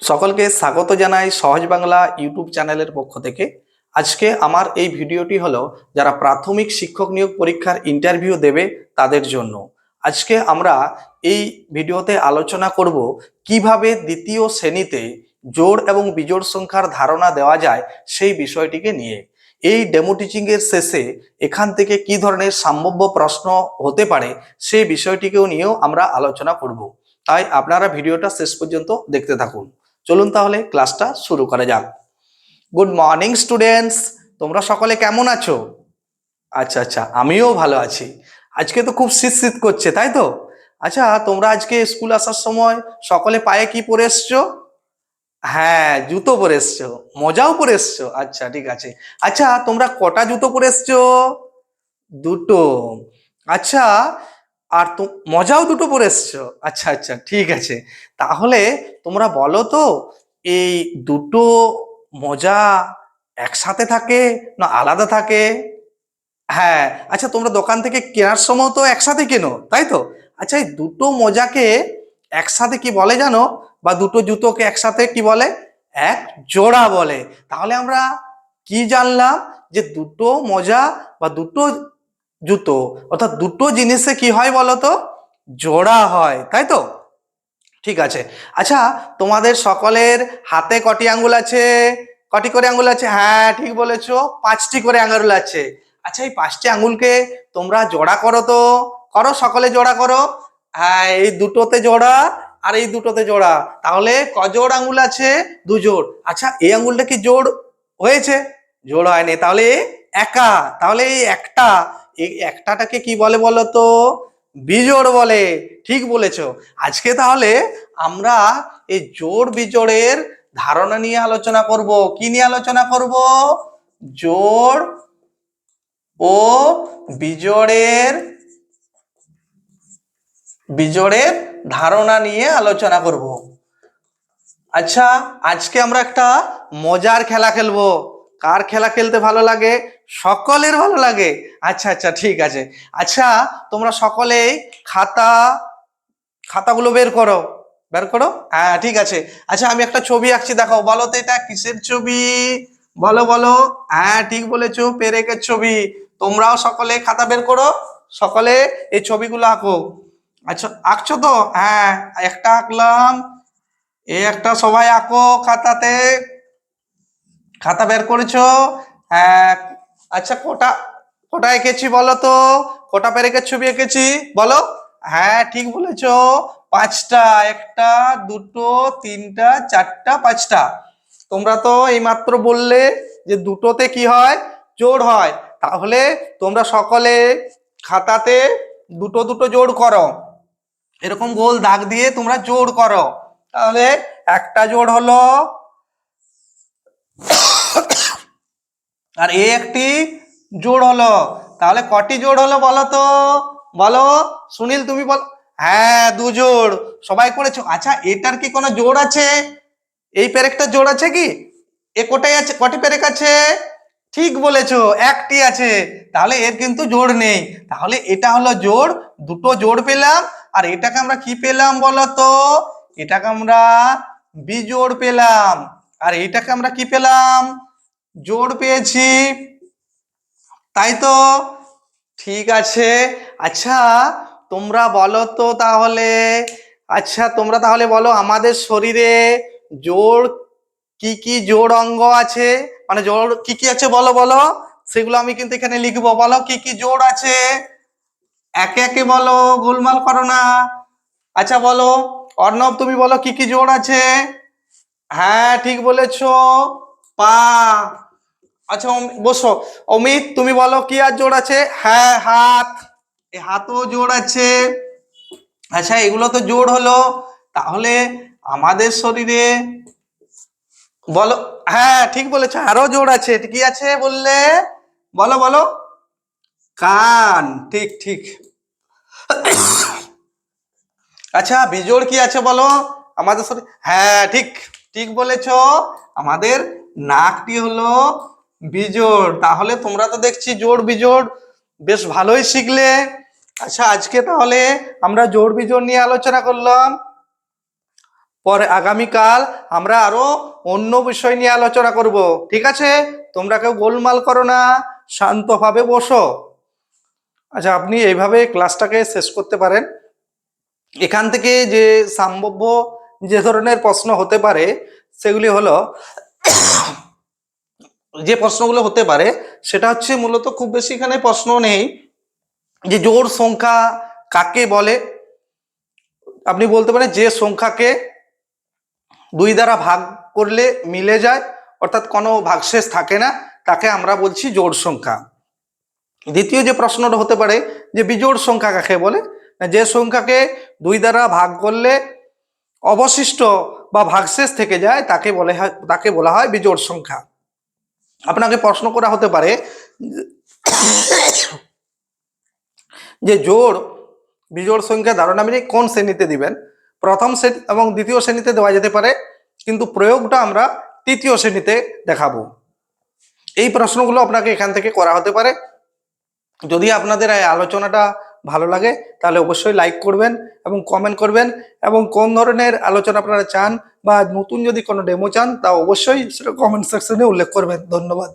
সকলকে স্বাগত জানাই সহজ বাংলা ইউটিউব চ্যানেলের পক্ষ থেকে। আজকে আমার এই ভিডিওটি হলো যারা প্রাথমিক শিক্ষক নিয়োগ পরীক্ষার ইন্টারভিউ দেবে তাদের জন্য। আজকে আমরা এই ভিডিওতে আলোচনা করব কীভাবে দ্বিতীয় শ্রেণীতে জোড় এবং বিজোড় সংখ্যার ধারণা দেওয়া যায় সেই বিষয়টিকে নিয়ে। এই ডেমো টিচিং এর শেষে এখান থেকে কি ধরনের সম্ভাব্য প্রশ্ন হতে পারে সেই বিষয়টিকেও নিয়েও আমরা আলোচনা করব। তাই আপনারা ভিডিওটা শেষ পর্যন্ত দেখতে থাকুন। চলুন তাহলে ক্লাসটা শুরু করা যাক। গুড মর্নিং স্টুডেন্টস তোমরা সকলে কেমন আছো? আচ্ছা আচ্ছা আমিও ভালো আছি। আজকে তো খুব শীত শীত করছে, তাই তো? আচ্ছা তোমরা আজকে স্কুল আসার সময় সকলে পায়ে কি পরে এসছো? হ্যাঁ জুতো পরে এসছো। মজাও পরে এসছো। আচ্ছা ঠিক আছে। আচ্ছা তোমরা কটা জুতো পরে এসছো? দুটো। আচ্ছা আর তো মজাও দুটো পরে এসছো। আচ্ছা আচ্ছা ঠিক আছে। তাহলে তোমরা বলো তো, এই দুটো মজা একসাথে থাকে না আলাদা থাকে? হ্যাঁ আচ্ছা তোমরা দোকান থেকে কেনার সময় তো একসাথে কেনো, তাই তো? আচ্ছা এই দুটো মজাকে একসাথে কি বলে জানো? বা দুটো জুতোকে একসাথে কি বলে? এক জোড়া বলে। তাহলে আমরা কি জানলাম যে দুটো মজা বা দুটো জুতো। অর্থাৎ দুটো জিনিসে কি হয় বলো তো জোড়া হয়, তাই তো? ঠিক আছে। আচ্ছা তোমাদের সকলের হাতে কটি আঙ্গুল আছে? কটি করে আঙ্গুল আছে? হ্যাঁ ঠিক বলেছ, পাঁচটি করে আঙ্গুল আছে। আচ্ছা এই পাঁচটি আঙ্গুলকে তোমরা জোড়া করো তো। করো, সকলে জোড়া করো। হ্যাঁ এই দুটোতে জোড়া আর এই দুটোতে জোড়া। তাহলে কজোড় আঙ্গুল আছে? দুজোড়। আচ্ছা এই আঙ্গুলটা কি জোড় হয়েছে? জোড় হয়নি। তাহলে একা, তাহলে এই একটা। এই একটাটাকে কি বলে বলো তো বিজোড় বলে। ঠিক বলেছ। আজকে তাহলে আমরা এই জোড় বিজোড়ের ধারণা নিয়ে আলোচনা করব। কি নিয়ে আলোচনা করব? জোড় ও বিজোড়ের বিজোড়ের ধারণা নিয়ে আলোচনা করব। আচ্ছা আজকে আমরা একটা মজার খেলা খেলব। কার খেলা খেলতে ভালো লাগে? সকলের ভালো লাগে। আচ্ছা আচ্ছা ঠিক আছে। আচ্ছা তোমরা সকলেই খাতা, খাতাগুলো বের করো। বের করো? হ্যাঁ ঠিক আছে। আচ্ছা আমি একটা ছবি আঁকছি দেখো বলো তো, এটা কিসের ছবি? বলো বলো। হ্যাঁ ঠিক বলেছ, পেরেকের ছবি। তোমরাও সকলে খাতা বের করো। সকলে এই ছবিগুলো আঁকো। আচ্ছা আঁকছো তো? হ্যাঁ একটা আঁকলাম। এই একটা সবাই আঁকো খাতাতে। খাতা বের করেছ? হ্যাঁ আচ্ছা কোটা কোটা এঁকেছি বলো তো? কোটা পেরেকের ছবি এঁকেছি? বলো। হ্যাঁ ঠিক বলেছ। পাঁচটা, একটা, দুটো, তিনটা, চারটা, পাঁচটা। তোমরা তো এইমাত্র বললে যে দুটোতে কি হয়? জোড় হয়। তাহলে তোমরা সকলে খাতাতে দুটো দুটো জোড় করো। এরকম গোল দাগ দিয়ে তোমরা জোড় করো। তাহলে একটা জোড় হলো আর এ একটি জোড় হলো। তাহলে কটি জোড় হলো বলো তো? বলো? সুনীল, তুমি বল। হ্যাঁ দু জোড়। সবাই করেছ? আচ্ছা এটার কি কোনো জোড় আছে? এই পেরেকটা জোড় আছে কি? এ কোটাই আছে? কটি পেরেক আছে? ঠিক বলেছ, একটি আছে। তাহলে এর কিন্তু জোড় নেই। তাহলে এটা হলো জোড়, দুটো জোড় পেলাম। আর এটাকে আমরা কি পেলাম বলো তো? এটাকে আমরা বিজোড় পেলাম। আর এটাকে আমরা কি পেলাম? জোড় পেয়েছি। তাই তো? ঠিক আছে। আচ্ছা তোমরা বলো তো তাহলে। আচ্ছা তোমরা তাহলে বলো আমাদের শরীরে জোড় কি কি জোড় অঙ্গ আছে? মানে জোড় কি কি আছে বলো বলো। সেগুলো আমি কিন্তু এখানে লিখব। বলো কি কি জোড় আছে? একে একে বলো, গোলমাল করো না। আচ্ছা বলো। অর্ণব, তুমি বলো কি কি জোড় আছে? হ্যাঁ ঠিক বলেছ। পা। আচ্ছা বসো। অমিত, তুমি বলো কি আর জোর আছে? হ্যাঁ হাত। এই হাতও জোর আছে। আচ্ছা এগুলো তো জোর হলো। তাহলে আমাদের শরীরে বলো হ্যাঁ ঠিক বলেছ, আরও জোর আছে। কি আছে বললে? বলো বলো। কান, ঠিক ঠিক। আচ্ছা বিজোড় কি আছে বলো? আমাদের শরীর হ্যাঁ ঠিক ঠিক বলেছ। আমাদের নাকটি হলো বিজোড়, তাহলে তোমরা তো দেখছি জোড় বিজোড়। বেশ ভালোই শিখলে। আচ্ছা আজকে তাহলে আমরা জোড় বিজোড় নিয়ে আলোচনা করলাম। পরে আগামীকাল আমরা আরও অন্য বিষয় নিয়ে আলোচনা করব। ঠিক আছে? তোমরা কেউ গোলমাল করো না, শান্তভাবে বসো। আচ্ছা আপনি এইভাবে ক্লাসটাকে শেষ করতে পারেন। এখান থেকে যে সম্ভাব্য যে ধরনের প্রশ্ন হতে পারে, সেগুলি হলো যে প্রশ্নগুলো হতে পারে, সেটা হচ্ছে মূলত খুব বেশি এখানে প্রশ্ন নেই যে জোড় সংখ্যা কাকে বলে। আপনি বলতে পারেন যে সংখ্যাকে দুই দ্বারা ভাগ করলে মিলে যায়, অর্থাৎ কোনো ভাগশেষ থাকে না, তাকে আমরা বলছি জোড় সংখ্যা। দ্বিতীয় যে প্রশ্নটা হতে পারে যে বিজোড় সংখ্যা কাকে বলে, যে সংখ্যাকে দুই দ্বারা ভাগ করলে অবশিষ্ট বা ভাগশেষ থেকে যায়, তাকে বলে তাকে বলা হয় বিজোড় সংখ্যা। আপনাকে প্রশ্ন করা হতে পারে যে জোড় বিজোড় সংখ্যা ধারণা আপনি কোন শ্রেণীতে দিবেন? প্রথম শ্রেণি এবং দ্বিতীয় শ্রেণীতে দেওয়া যেতে পারে, কিন্তু প্রয়োগটা আমরা তৃতীয় শ্রেণীতে দেখাবো। এই প্রশ্নগুলো আপনাকে এখান থেকে করা হতে পারে। যদি আপনাদের এই আলোচনাটা ভালো লাগে, তাহলে অবশ্যই লাইক করবেন এবং কমেন্ট করবেন এবং কোন ধরনের আলোচনা আপনারা চান বা নতুন যদি কোনো ডেমো চান, তা অবশ্যই সেটা কমেন্ট সেকশনে উল্লেখ করবেন। ধন্যবাদ।